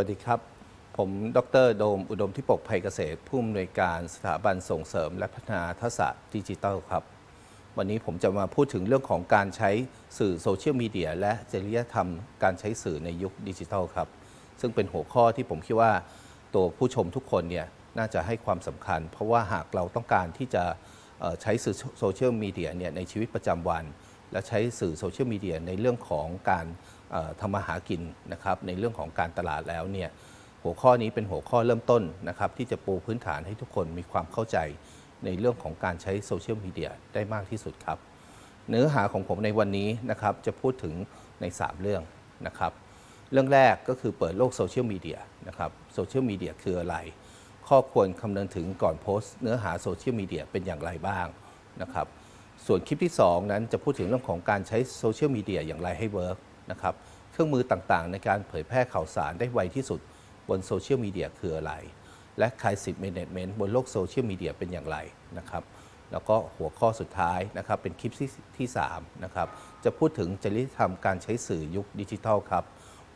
วัสดีครับ ผมดรโดมอุดมทิปกภัยเกษตร ผู้อำนวยการสถาบันส่งเสริมและพัฒนาทักษะดิจิทัลครับ วันนี้ผมจะมาพูดถึงเรื่องของการใช้สื่อโซเชียลมีเดียและจริยธรรมการใช้สื่อในยุคดิจิทัลครับ ซึ่งเป็นหัวข้อที่ผมคิดว่าตัวผู้ชมทุกคนเนี่ยน่าจะให้ความสำคัญ เพราะว่าหากเราต้องการที่จะใช้สื่อโซเชียลมีเดียเนี่ยในชีวิตประจำวัน และใช้สื่อโซเชียลมีเดียในเรื่องของการ ทำมาหากินนะครับในเรื่องของการตลาดแล้วเนี่ยหัวข้อนี้เป็นหัวข้อเริ่มต้นนะครับที่จะปูพื้นฐานให้ทุกคนมีความเข้าใจในเรื่องของการใช้โซเชียลมีเดียได้มากที่สุดครับ เนื้อหาของผมในวันนี้นะครับจะพูดถึงใน 3 เรื่องนะครับ เรื่องแรกก็คือเปิดโลกโซเชียลมีเดียนะครับโซเชียลมีเดียคืออะไร ข้อควรคำนึงถึงก่อนโพสต์เนื้อหาโซเชียลมีเดียเป็นอย่างไรบ้างนะครับ ส่วนคลิปที่ 2 นั้นจะพูดถึงเรื่องของการใช้โซเชียลมีเดียอย่างไรให้เวิร์ก นะครับเครื่องมือต่างๆ ในการเผยแพร่ข่าวสารได้ไวที่สุดบนโซเชียลมีเดียคืออะไร และคลายสิทธิ์เมเนจเมนต์บนโลกโซเชียลมีเดียเป็นอย่างไรนะครับแล้วก็หัวข้อสุดท้ายนะครับเป็นคลิปที่ที่3นะครับจะพูดถึงจริยธรรมการใช้สื่อยุคดิจิทัลครับ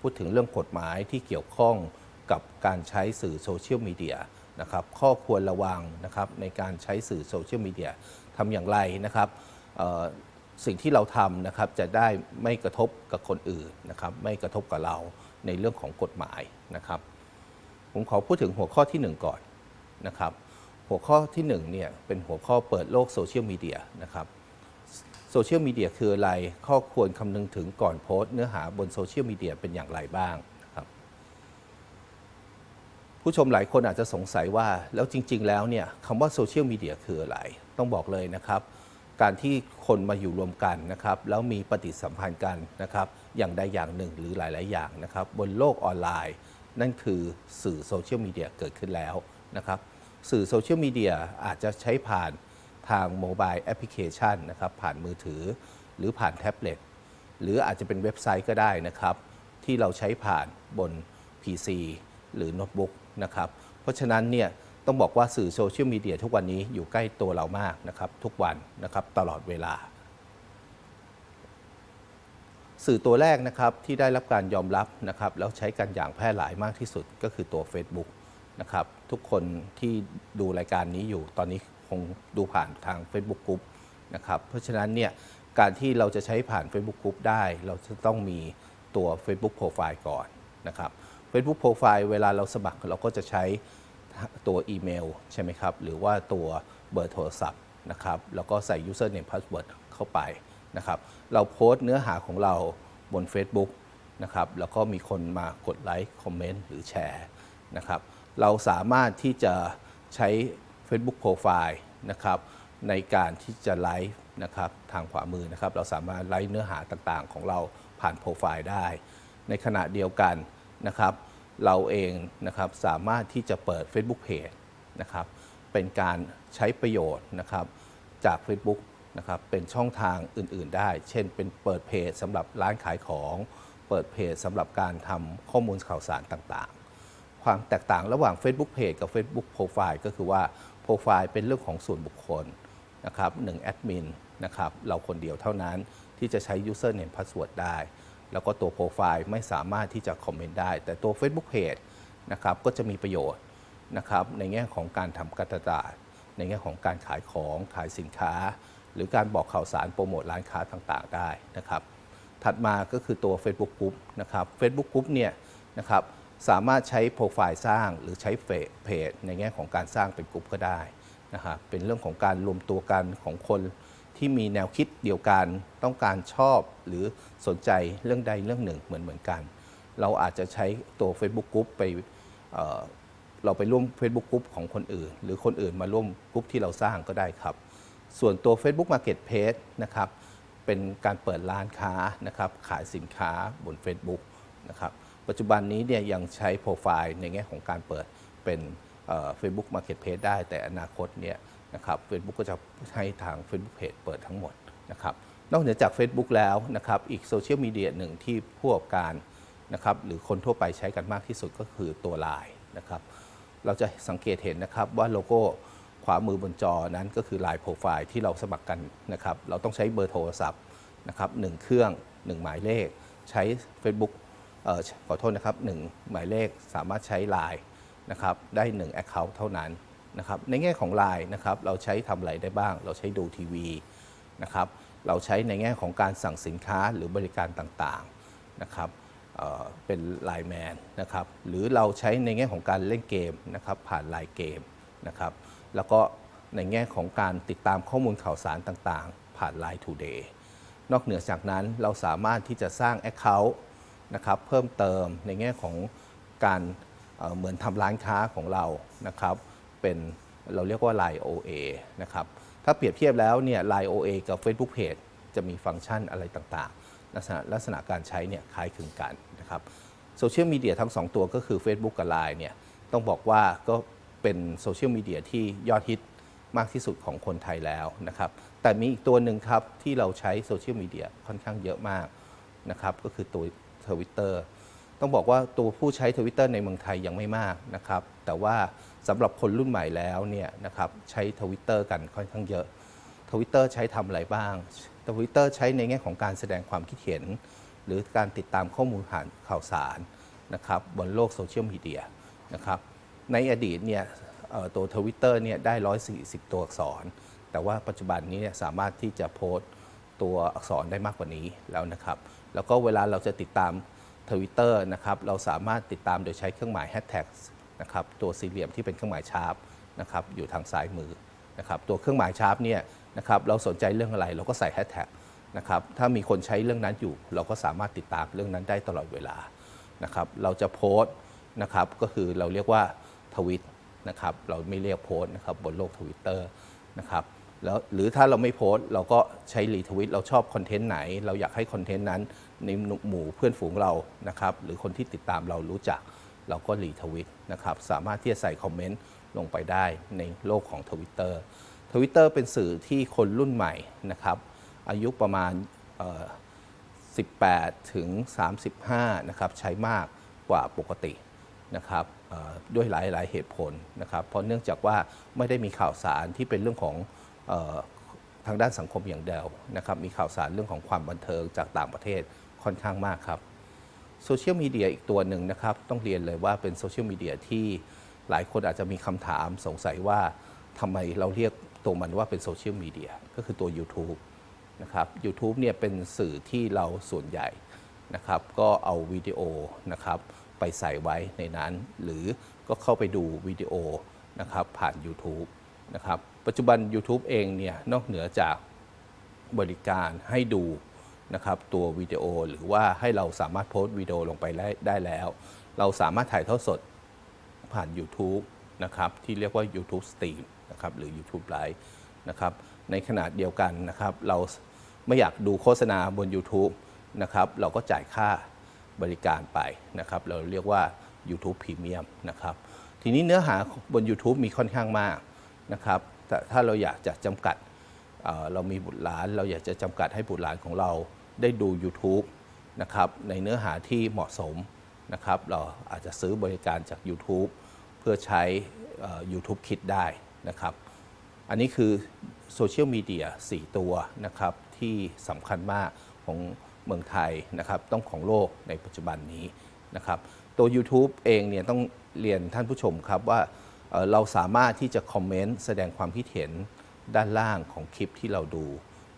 พูดถึงเรื่องกฎหมายที่เกี่ยวข้องกับการใช้สื่อโซเชียลมีเดียนะครับข้อควรระวังนะครับในการใช้สื่อโซเชียลมีเดียทำอย่างไรนะครับ สิ่งที่เราทำนะครับจะได้ไม่กระทบกับคนอื่นนะครับไม่กระทบกับเราในเรื่องของกฎหมายนะครับผมขอพูดถึงหัวข้อที่ 1 ก่อนนะครับหัวข้อที่1เนี่ยเป็นหัวข้อเปิดโลกโซเชียลมีเดียนะครับโซเชียลมีเดียคืออะไรข้อควรคำนึงถึงก่อนโพสต์เนื้อหาบนโซเชียลมีเดียเป็นอย่างไรบ้างนะครับผู้ชมหลายคนอาจจะสงสัยว่าแล้วจริง ๆ แล้วเนี่ยคำว่าโซเชียลมีเดียคืออะไร ต้องบอกเลยนะครับ การที่คนมาอยู่รวมกันนะครับแล้วมีปฏิสัมพันธ์กันนะครับอย่างใดอย่างหนึ่งหรือหลาย ๆ อย่างนะครับบนโลกออนไลน์ นั่นคือสื่อโซเชียลมีเดียเกิดขึ้นแล้วนะครับสื่อโซเชียลมีเดียอาจจะใช้ผ่านทางโมบายแอปพลิเคชันนะครับผ่านมือถือ หรือผ่านแท็บเล็ตหรืออาจจะเป็นเว็บไซต์ก็ได้นะครับ ที่เราใช้ผ่านบน PC หรือโน้ตบุ๊กนะครับเพราะฉะนั้นเนี่ย ต้องบอกว่าสื่อโซเชียลมีเดียทุกวันนี้อยู่ใกล้ตัวเรามากนะครับทุกวันนะครับตลอดเวลา สื่อตัวแรกนะครับที่ได้รับการยอมรับนะครับแล้วใช้กันอย่างแพร่หลายมากที่สุดก็คือตัว Facebook นะครับทุกคนที่ดูรายการนี้อยู่ตอนนี้คงดูผ่านทาง Facebook Group นะครับเพราะฉะนั้นเนี่ยการที่เราจะใช้ผ่าน Facebook Group ได้ เราจะต้องมีตัว Facebook Profile ก่อนนะครับ Facebook Profile เวลาเราสมัครเราก็จะใช้ ตัวอีเมลใช่ไหมครับ หรือว่าตัวเบอร์โทรศัพท์นะครับ แล้วก็ใส่ username password เข้าไปนะครับ เราโพสต์เนื้อหาของเราบน Facebook นะครับ แล้วก็มีคนมากดไลค์ คอมเมนต์ หรือแชร์นะครับ เราสามารถที่จะใช้ Facebook Profile นะครับในการที่จะไลฟ์นะครับทางขวามือนะครับ เราสามารถไลฟ์เนื้อหาต่างๆ ของเราผ่านโปรไฟล์ได้ ในขณะเดียวกันนะครับ เราเองนะครับสามารถที่จะเปิด Facebook Page นะครับเป็นการใช้ประโยชน์นะครับจาก Facebook นะครับเป็นช่องทางอื่นๆได้ เช่น เป็นเปิดเพจสำหรับร้านขายของ เปิดเพจสำหรับการทำข้อมูลข่าวสารต่างๆ ความแตกต่างระหว่าง Facebook Page กับ Facebook Profile ก็คือว่าโปรไฟล์เป็นเรื่องของส่วนบุคคลนะครับหนึ่งแอดมินนะครับเราคนเดียวเท่านั้นที่จะใช้ Username Password ได้ แล้วก็ตัวโปรไฟล์ไม่สามารถที่จะคอมเมนต์ได้ แต่ตัว Facebook Page นะครับก็จะมีประโยชน์นะครับในแง่ของการทำการตลาด ในแง่ของการขายของขายสินค้า หรือการบอกข่าวสารโปรโมทร้านค้าต่างๆ ได้นะครับ ถัดมาก็คือตัว Facebook Group นะครับ Facebook Group เนี่ยนะครับสามารถใช้โปรไฟล์สร้างหรือใช้เพจในแง่ของการสร้างเป็นกลุ่มก็ได้นะครับเป็นเรื่องของการรวมตัวกันของคน ที่มีแนวคิดเดียวกัน ต้องการชอบหรือสนใจเรื่องใดเรื่องหนึ่งเหมือนเหมือนกัน เราอาจจะใช้ตัว Facebook Group ไปเเราไปร่วม Facebook Group ของคนอื่น หรือคนอื่นมาร่วมกลุ่มที่เราสร้างก็ได้ครับ ส่วนตัว Facebook Marketplace นะครับเป็นการเปิดร้านค้านะครับขายสินค้าบน Facebook นะครับปัจจุบันนี้เนี่ยยังใช้โปรไฟล์ในแง่ของการเปิดเป็นเฟซบุ๊กมาร์เก็ตเพจได้ แต่อนาคตเนี่ย นะครับเฟซบุ๊กก็จะให้ทาง Facebook Page เปิดทั้งหมดนะครับนอกเหนือจาก Facebook แล้วนะครับอีกโซเชียลมีเดียหนึ่งที่ผู้ประกอบการนะครับหรือคนทั่วไปใช้กันมากที่สุดก็คือตัว Line นะครับเราจะสังเกตเห็นนะครับว่าโลโก้ขวามือบนจอนั้นก็คือ Line Profile ที่เราสมัครกันนะครับเราต้องใช้เบอร์โทรศัพท์นะครับหนึ่งเครื่อง 1 หมายเลข ใช้ Facebook เอ่อขอโทษนะครับ1หมายเลขสามารถใช้ Line นะครับได้ 1 Account เท่านั้น นะครับในแง่ของ Line นะครับเราใช้ทำอะไรได้บ้าง เราใช้ดูทีวีนะครับเราใช้ในแง่ของการสั่งสินค้าหรือบริการต่างๆนะครับเเป็นไลน์แมนนะครับหรือเราใช้ในแง่ของการเล่นเกมนะครับผ่านไลน์เกมนะครับแล้วก็ในแง่ของการติดตามข้อมูลข่าวสารต่างๆ ผ่าน Line Today นอกเหนือจากนั้นเราสามารถที่จะสร้าง Account นะครับเพิ่มเติมในแง่ของการเอ่อเหมือนทำร้านค้าของเรานะครับ เป็นเราเรียกว่า Line OA นะครับ ถ้าเปรียบเทียบแล้วเนี่ย Line OA กับ Facebook Page จะมีฟังก์ชันอะไรต่างๆ ลักษณะลักษณะการใช้เนี่ยคล้ายคลึงกันนะครับโซเชียลมีเดียทั้ง 2 ตัวก็คือ Facebook กับ Line เนี่ยต้องบอกว่าก็เป็นโซเชียลมีเดียที่ยอดฮิตมากที่สุดของคนไทยแล้วนะครับ แต่มีอีกตัวหนึ่งครับที่เราใช้โซเชียลมีเดียค่อนข้างเยอะมากนะครับ ก็คือตัวทวิ ต้องบอกว่าตัวผู้ใช้ทวิตเตอร์ในเมืองไทยยังไม่มากนะครับ แต่ว่าสำหรับคนรุ่นใหม่แล้วเนี่ยนะครับใช้ทวิตเตอร์กันค่อนข้างเยอะทวิตเตอร์ใช้ทำอะไรบ้างทวิตเตอร์ใช้ในแง่ของการแสดงความคิดเห็น หรือการติดตามข้อมูลผ่านข่าวสารนะครับบนโลกโซเชียลมีเดียนะครับในอดีตเนี่ยตัวทวิตเตอร์เนี่ยได้ 140 ตัวอักษร แต่ว่าปัจจุบันนี้เนี่ยสามารถที่จะโพสต์ตัวอักษรได้มากกว่านี้แล้วนะครับ แล้วก็เวลาเราจะติดตาม ทวิตเตอร์นะครับเราสามารถติดตามโดยใช้เครื่องหมายแฮชแท็กนะครับตัวสี่เหลี่ยมที่เป็นเครื่องหมายชาร์ปนะครับอยู่ทางซ้ายมือนะครับตัวเครื่องหมายชาร์ปเนี่ยนะครับเราสนใจเรื่องอะไรเราก็ใส่แฮชแท็กนะครับถ้ามีคนใช้เรื่องนั้นอยู่ เราก็สามารถติดตามเรื่องนั้นได้ตลอดเวลานะครับเราจะโพสต์นะครับก็คือเราเรียกว่าทวิตนะครับเราไม่เรียกโพสต์นะครับบนโลกทวิตเตอร์นะครับ แล้วหรือถ้าเราไม่โพสต์เราก็ใช้รีทวิตเราชอบคอนเทนต์ไหน เราอยากให้คอนเทนต์นั้นในหมู่เพื่อนฝูงเรานะครับ หรือคนที่ติดตามเรารู้จัก เราก็รีทวิตนะครับ สามารถที่จะใส่คอมเมนต์ลงไปได้ในโลกของทวิตเตอร์ทวิตเตอร์เป็นสื่อที่คนรุ่นใหม่นะครับ อายุประมาณ 18 ถึง 35 นะครับ ใช้มากกว่าปกตินะครับด้วยหลายหลายเหตุผลนะครับ เพราะเนื่องจากว่าไม่ได้มีข่าวสารที่เป็นเรื่องของ ทางด้านสังคมอย่างเดียวนะครับมีข่าวสารเรื่องของความบันเทิงจากต่างประเทศค่อนข้างมากครับโซเชียลมีเดียอีกตัวหนึ่งนะครับ ต้องเรียนเลยว่าเป็นโซเชียลมีเดียที่หลายคนอาจจะมีคำถามสงสัยว่าทำไมเราเรียกตัวมันว่าเป็นโซเชียลมีเดียก็คือตัว YouTube นะครับ u t u b e เนี่ยเป็นสื่อที่เราส่วนใหญ่นะครับ ก็เอาวิดีโอนะครับไปใส่ไว้ในนั้น หรือก็เข้าไปดูวิดีโอนะครับผ่าน YouTube นะครับ ปัจจุบัน YouTube เองเนี่ยนอกเหนือจากบริการให้ดูนะครับตัววิดีโอหรือว่าให้เราสามารถโพสต์วิดีโอลงไปได้ไดแล้ว เราสามารถถ่ายทอดสดผ่าน YouTube นะครับที่เรียกว่า YouTube Stream นะครับหรือ YouTube Live นะครับในขณะเดียวกันนะครับเราไม่อยากดูโฆษณาบน YouTube นะครับเราก็จ่ายค่าบริการไปนะครับเราเรียกว่า YouTube Premium นะครับทีนี้เนื้อหาบน YouTube มีค่อนข้างมากนะครับ ถ้าเราอยากจะจำกัดเเรามีบุตรหลาน เราอยากจะจำกัดให้บุตรหลานของเราได้ดู YouTube นะครับในเนื้อหาที่เหมาะสมนะครับเราอาจจะซื้อบริการจาก YouTube เพื่อใช้ YouTube Kids ได้นะครับ อันนี้คือโซเชียลมีเดีย4ตัวนะครับที่สำคัญมากของเมืองไทยนะครับต้องของโลกในปัจจุบันนี้นะครับตัว YouTube เองเนี่ยต้องเรียนท่านผู้ชมครับว่า เราสามารถที่จะคอมเมนต์แสดงความคิดเห็นด้านล่างของคลิปที่เราดู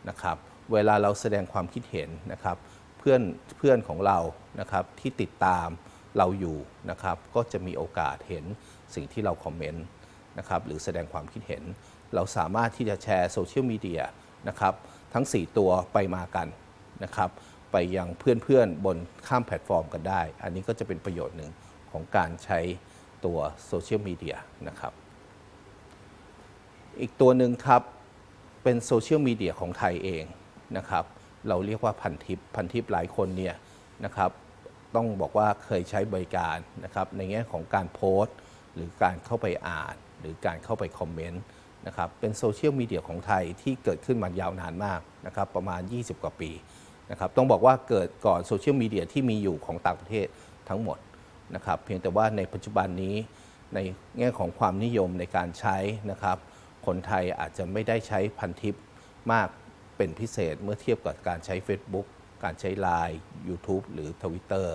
นะครับ เวลาเราแสดงความคิดเห็นนะครับ เพื่อนเพื่อนของเรานะครับที่ติดตามเราอยู่นะครับ ก็จะมีโอกาสเห็นสิ่งที่เราคอมเมนต์นะครับหรือแสดงความคิดเห็น เราสามารถที่จะแชร์โซเชียลมีเดียนะครับทั้ง 4 ตัวไปมากันนะครับไปยังเพื่อนๆบนข้ามแพลตฟอร์มกันได้ อันนี้ก็จะเป็นประโยชน์หนึ่งของการใช้ ตัวโซเชียลมีเดียนะครับ อีกตัวหนึ่งครับเป็นโซเชียลมีเดียของไทยเองนะครับ เราเรียกว่าพันทิปพันทิปหลายคนเนี่ยนะครับต้องบอกว่าเคยใช้บริการนะครับในแง่ของการโพสต์ หรือการเข้าไปอ่าน หรือการเข้าไปคอมเมนต์นะครับเป็นโซเชียลมีเดียของไทยที่เกิดขึ้นมายาวนานมากนะครับประมาณ 20 กว่าปีนะครับต้องบอกว่าเกิดก่อนโซเชียลมีเดียที่มีอยู่ของต่างประเทศทั้งหมด นะครับ เพียงแต่ว่าในปัจจุบันนี้ในแง่ของความนิยมในการใช้นะครับ คนไทยอาจจะไม่ได้ใช้พันทิปมากเป็นพิเศษเมื่อเทียบกับการใช้ Facebook การใช้ Line YouTube หรือ Twitter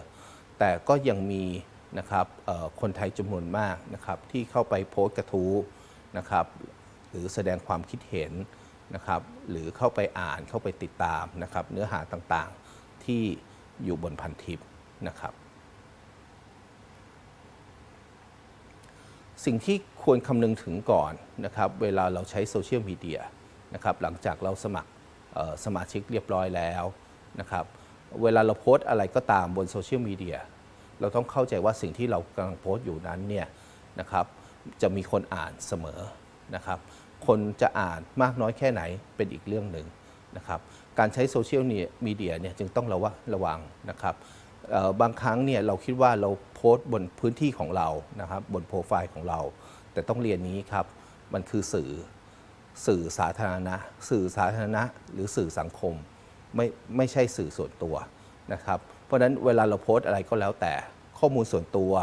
แต่ก็ยังมีนะครับคนไทยจำนวนมากนะครับที่เข้าไปโพสต์กระทู้นะครับหรือแสดงความคิดเห็นนะครับหรือเข้าไปอ่านเข้าไปติดตามนะครับเนื้อหาต่างๆที่อยู่บนพันทิปนะครับ สิ่งที่ควรคำนึงถึงก่อนนะครับเวลาเราใช้โซเชียลมีเดียนะครับหลังจากเราสมัครสมาชิกเรียบร้อยแล้วนะครับเวลาเราโพสอะไรก็ตามบนโซเชียลมีเดียเราต้องเข้าใจว่าสิ่งที่เรากำลังโพสอยู่นั้นเนี่ยนะครับจะมีคนอ่านเสมอนะครับคนจะอ่านมากน้อยแค่ไหนเป็นอีกเรื่องหนึ่งนะครับการใช้โซเชียลมีเดียเนี่ยจึงต้องระวะระวังนะครับบางครั้งเนี่ยเราคิดว่าเรา โพสต์บนพื้นที่ของเรานะครับบนโปรไฟล์ของเรา แต่ต้องเรียนนี้ครับมันคือสื่อสื่อสาธารณะ สื่อสาธารณะหรือสื่อสังคม ไม่ไม่ใช่สื่อส่วนตัวนะครับ เพราะฉะนั้นเวลาเราโพสต์อะไรก็แล้วแต่ข้อมูลส่วนตัว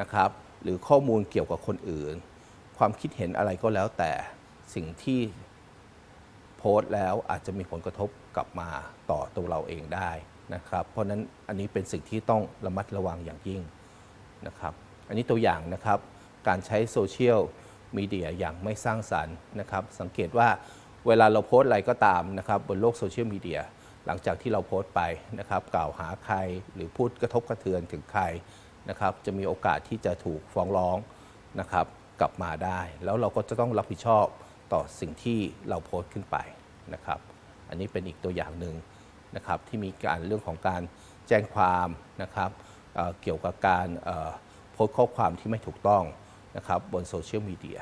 นะครับหรือข้อมูลเกี่ยวกับคนอื่น ความคิดเห็นอะไรก็แล้วแต่สิ่งที่โพสต์แล้วอาจจะมีผลกระทบกลับมาต่อตัวเราเองได้นะครับ เพราะนั้นอันนี้เป็นสิ่งที่ต้องระมัดระวังอย่างยิ่ง นะครับ อันนี้ตัวอย่างนะครับการใช้โซเชียลมีเดียอย่างไม่สร้างสรรค์นะครับ สังเกตว่าเวลาเราโพสต์อะไรก็ตามนะครับบนโลกโซเชียลมีเดียหลังจากที่เราโพสต์ไปนะครับ กล่าวหาใครหรือพูดกระทบกระเทือนถึงใครนะครับ จะมีโอกาสที่จะถูกฟ้องร้องนะครับ กลับมาได้ แล้วเราก็จะต้องรับผิดชอบต่อสิ่งที่เราโพสต์ขึ้นไปนะครับ อันนี้เป็นอีกตัวอย่างหนึ่งนะครับที่มีการเรื่องของการแจ้งความนะครับ เกี่ยวกับการโพสต์ข้อความที่ไม่ถูกต้องนะครับบนโซเชียลมีเดีย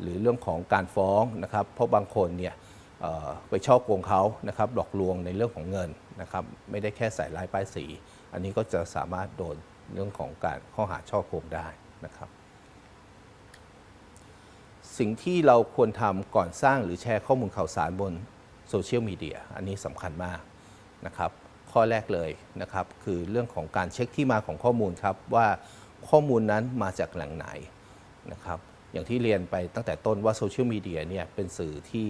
หรือเรื่องของการฟ้องนะครับเพราะบางคนเนี่ยไปช่อโกงเขานะครับหลอกลวงในเรื่องของเงินนะครับไม่ได้แค่ใส่ลายป้ายสี อันนี้ก็จะสามารถโดนเรื่องของการข้อหาช่อโกงได้นะครับสิ่งที่เราควรทำก่อนสร้างหรือแชร์ข้อมูลข่าวสารบนโซเชียลมีเดียอันนี้สำคัญมากนะครับ ข้อแรกเลยนะครับ คือเรื่องของการเช็คที่มาของข้อมูลครับว่าข้อมูลนั้นมาจากแหล่งไหนนะครับอย่างที่เรียนไปตั้งแต่ต้นว่าโซเชียลมีเดียเนี่ยเป็นสื่อที่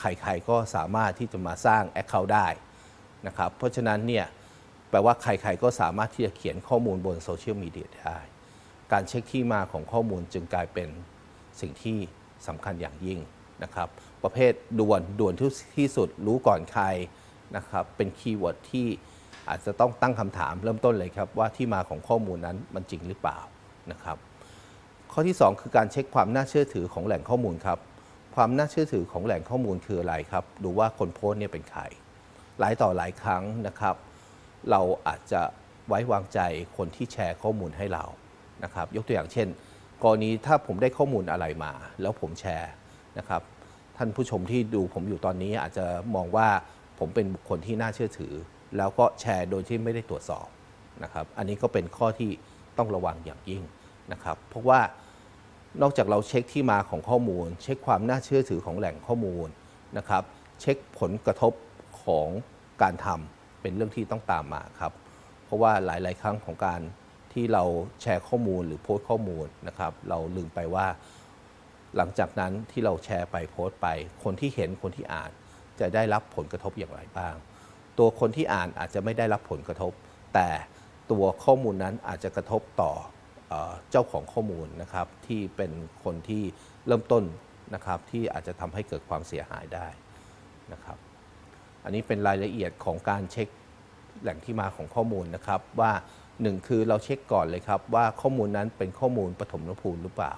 ใครๆก็สามารถที่จะมาสร้าง Account ได้นะครับเพราะฉะนั้นเนี่ยแปลว่าใครๆก็สามารถที่จะเขียนข้อมูลบนโซเชียลมีเดียได้ การเช็คที่มาของข้อมูลจึงกลายเป็นสิ่งที่สำคัญอย่างยิ่งนะครับ ประเภทด่วนด่วนที่ที่สุดรู้ก่อนใคร นะครับเป็นคีย์เวิร์ดที่อาจจะต้องตั้งคำถามเริ่มต้นเลยครับว่าที่มาของข้อมูลนั้นมันจริงหรือเปล่านะครับข้อที่ 2 คือการเช็คความน่าเชื่อถือของแหล่งข้อมูลครับความน่าเชื่อถือของแหล่งข้อมูลคืออะไรครับ ดูว่าคนโพสเนี่ยเป็นใครหลายต่อหลายครั้งนะครับ เราอาจจะไว้วางใจคนที่แชร์ข้อมูลให้เรานะครับ ยกตัวอย่างเช่น กรณีถ้าผมได้ข้อมูลอะไรมา แล้วผมแชร์นะครับ ท่านผู้ชมที่ดูผมอยู่ตอนนี้อาจจะมองว่า ผมเป็นบุคคลที่น่าเชื่อถือ แล้วก็แชร์โดยที่ไม่ได้ตรวจสอบนะครับ อันนี้ก็เป็นข้อที่ต้องระวังอย่างยิ่งนะครับ เพราะว่านอกจากเราเช็คที่มาของข้อมูล เช็คความน่าเชื่อถือของแหล่งข้อมูลนะครับ เช็คผลกระทบของการทำเป็นเรื่องที่ต้องตามมาครับ เพราะว่าหลาย ๆ ครั้งของการที่เราแชร์ข้อมูลหรือโพสต์ข้อมูลนะครับ เราลืมไปว่า หลังจากนั้นที่เราแชร์ไปโพสต์ไป คนที่เห็นคนที่อ่าน จะได้รับผลกระทบอย่างไรบ้าง ตัวคนที่อ่านอาจจะไม่ได้รับผลกระทบ แต่ตัวข้อมูลนั้นอาจจะกระทบต่อเออเจ้าของข้อมูลนะครับที่เป็นคนที่เริ่มต้นนะครับที่อาจจะทำให้เกิดความเสียหายได้นะครับ อันนี้เป็นรายละเอียดของการเช็คแหล่งที่มาของข้อมูลนะครับว่าหนึ่งคือเราเช็คก่อนเลยครับว่าข้อมูลนั้นเป็นข้อมูลปฐมภูมิหรือเปล่า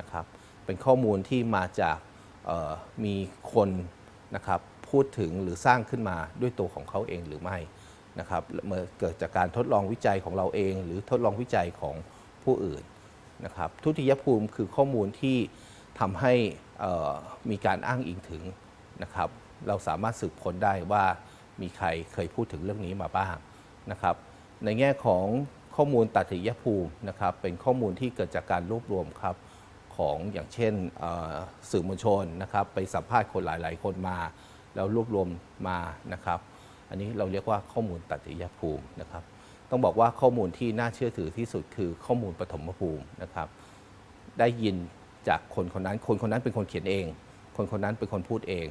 นะครับ เป็นข้อมูลที่มาจากมีคน นะครับพูดถึงหรือสร้างขึ้นมาด้วยตัวของเขาเองหรือไม่นะครับเมื่อเกิดจากการทดลองวิจัยของเราเอง หรือทดลองวิจัยของผู้อื่นนะครับทุติยภูมิคือข้อมูลที่ทำให้มีการอ้างอิงถึงนะครับเราสามารถสืบค้นได้ว่ามีใครเคยพูดถึงเรื่องนี้มาบ้างนะครับในแง่ของข้อมูลตัติยภูมินะครับเป็นข้อมูลที่เกิดจากการรวบรวมครับ ของอย่างเช่นสื่อมวลชนนะครับไปสัมภาษณ์คนหลาย ๆ คนมา แล้วรวบรวมมานะครับ อันนี้เราเรียกว่าข้อมูลตัติยภูมินะครับ ต้องบอกว่าข้อมูลที่น่าเชื่อถือที่สุดคือข้อมูลปฐมภูมินะครับ ได้ยินจากคนคนนั้น คนคนนั้นเป็นคนเขียนเอง คนคนนั้นเป็นคนพูดเอง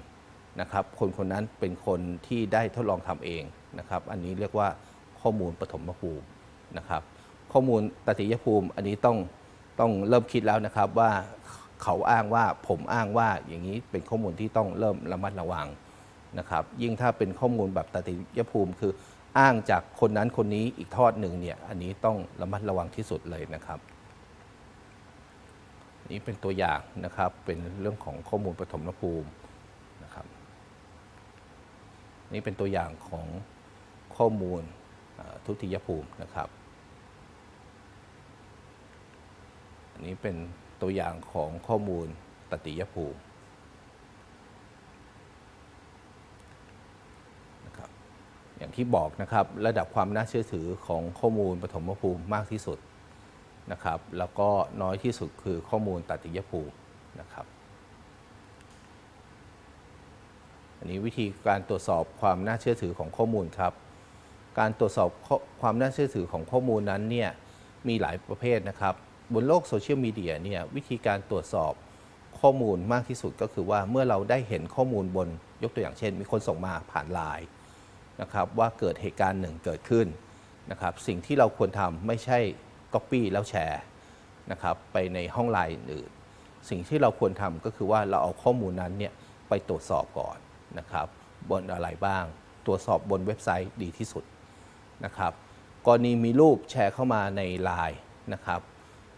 นะครับ คนคนนั้นเป็นคนที่ได้ทดลองทำเองนะครับ อันนี้เรียกว่าข้อมูลปฐมภูมินะครับ ข้อมูลตติยภูมิอันนี้ต้อง ต้องเริ่มคิดแล้วนะครับว่าเขาอ้างว่าผมอ้างว่าอย่างนี้เป็นข้อมูลที่ต้องเริ่มระมัดระวังนะครับ ยิ่งถ้าเป็นข้อมูลแบบตติยภูมิคืออ้างจากคนนั้นคนนี้อีกทอดหนึ่งเนี่ยอันนี้ต้องระมัดระวังที่สุดเลยนะครับ นี่เป็นตัวอย่างนะครับเป็นเรื่องของข้อมูลปฐมภูมินะครับ นี่เป็นตัวอย่างของข้อมูลทุติยภูมินะครับ อันนี้เป็นตัวอย่างของข้อมูลตติยภูมินะครับอย่างที่บอกนะครับระดับความน่าเชื่อถือของข้อมูลปฐมภูมิมากที่สุดนะครับ แล้วก็น้อยที่สุดคือข้อมูลตติยภูมินะครับอันนี้วิธีการตรวจสอบความน่าเชื่อถือของข้อมูลครับ การตรวจสอบความน่าเชื่อถือของข้อมูลนั้นเนี่ยมีหลายประเภทนะครับ บนโลกโซเชียลมีเดียเนี่ยวิธีการตรวจสอบข้อมูลมากที่สุดก็คือว่าเมื่อเราได้เห็นข้อมูลบนยกตัวอย่างเช่น มีคนส่งมาผ่านไลน์นะครับว่าเกิดเหตุการณ์หนึ่งเกิดขึ้นนะครับสิ่งที่เราควรทำไม่ใช่ Copy แล้วแชร์นะครับไปในห้องไลน์อื่น สิ่งที่เราควรทำก็คือว่าเราเอาข้อมูลนั้นเนี่ยไปตรวจสอบก่อนนะครับบนอะไรบ้าง ตรวจสอบบนเว็บไซต์ดีที่สุดนะครับกรณีมีรูปแชร์เข้ามาในไลน์นะครับ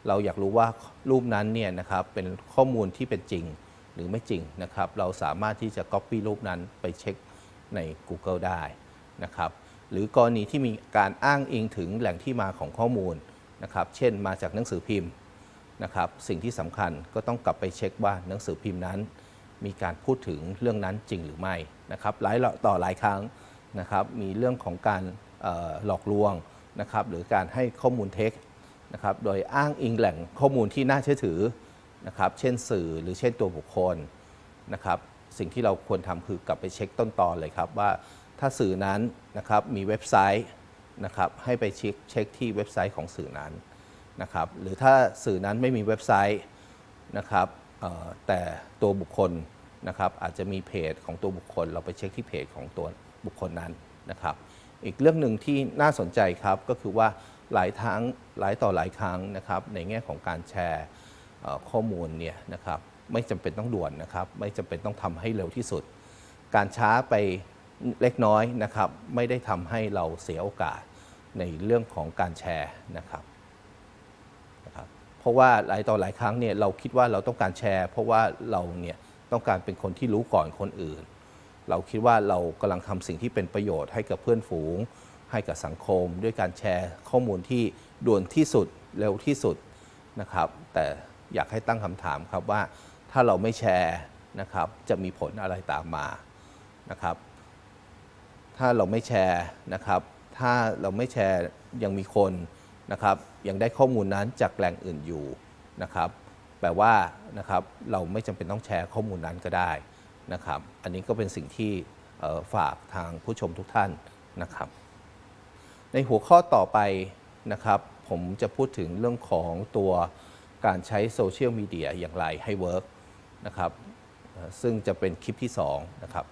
เราอยากรู้ว่ารูปนั้นเนี่ยนะครับเป็นข้อมูลที่เป็นจริงหรือไม่จริงนะครับ เราสามารถที่จะ Copy รูปนั้นไปเช็คใน Google ได้นะครับ หรือกรณีที่มีการอ้างอิงถึงแหล่งที่มาของข้อมูลนะครับ เช่นมาจากหนังสือพิมพ์นะครับ สิ่งที่สำคัญก็ต้องกลับไปเช็คว่าหนังสือพิมพ์นั้น มีการพูดถึงเรื่องนั้นจริงหรือไม่นะครับ หลายต่อหลายครั้งนะครับ มีเรื่องของการหลอกลวงนะครับ หรือการให้ข้อมูลเท็จ นะครับโดยอ้างอิงแหล่งข้อมูลที่น่าเชื่อถือนะครับเช่นสื่อหรือเช่นตัวบุคคลนะครับสิ่งที่เราควรทำคือกลับไปเช็คต้นตอนเลยครับว่าถ้าสื่อนั้นนะครับมีเว็บไซต์นะครับให้ไปเช็คเช็คที่เว็บไซต์ของสื่อนั้นนะครับหรือถ้าสื่อนั้นไม่มีเว็บไซต์นะครับแต่ตัวบุคคลนะครับอาจจะมีเพจของตัวบุคคล เราไปเช็คที่เพจของตัวบุคคลนั้นนะครับ อีกเรื่องหนึ่งที่น่าสนใจครับก็คือว่า หลายทั้งหลายต่อหลายครั้งนะครับในแง่ของการแชร์ข้อมูลเนี่ยนะครับไม่จำเป็นต้องด่วนนะครับไม่จำเป็นต้องทำให้เร็วที่สุด การช้าไปเล็กน้อยนะครับไม่ได้ทำให้เราเสียโอกาสในเรื่องของการแชร์นะครับนะครับเพราะว่าหลายต่อหลายครั้งเนี่ยเราคิดว่าเราต้องการแชร์ เพราะว่าเราเนี่ยต้องการเป็นคนที่รู้ก่อนคนอื่น เราคิดว่าเรากำลังทำสิ่งที่เป็นประโยชน์ให้กับเพื่อนฝูง ให้กับสังคม ด้วยการแชร์ข้อมูลที่ด่วนที่สุดเร็วที่สุดนะครับ แต่อยากให้ตั้งคำถามครับว่าถ้าเราไม่แชร์นะครับจะมีผลอะไรตามมานะครับ ถ้าเราไม่แชร์นะครับ ถ้าเราไม่แชร์ยังมีคนนะครับ ยังได้ข้อมูลนั้นจากแหล่งอื่นอยู่นะครับแปลว่านะครับเราไม่จำเป็นต้องแชร์ข้อมูลนั้นก็ได้นะครับ อันนี้ก็เป็นสิ่งที่ฝากทางผู้ชมทุกท่านนะครับ ในหัวข้อต่อไปนะครับ ผมจะพูดถึงเรื่องของตัวการใช้โซเชียลมีเดียอย่างไรให้เวิร์กนะครับ ซึ่งจะเป็นคลิปที่ 2 นะครับ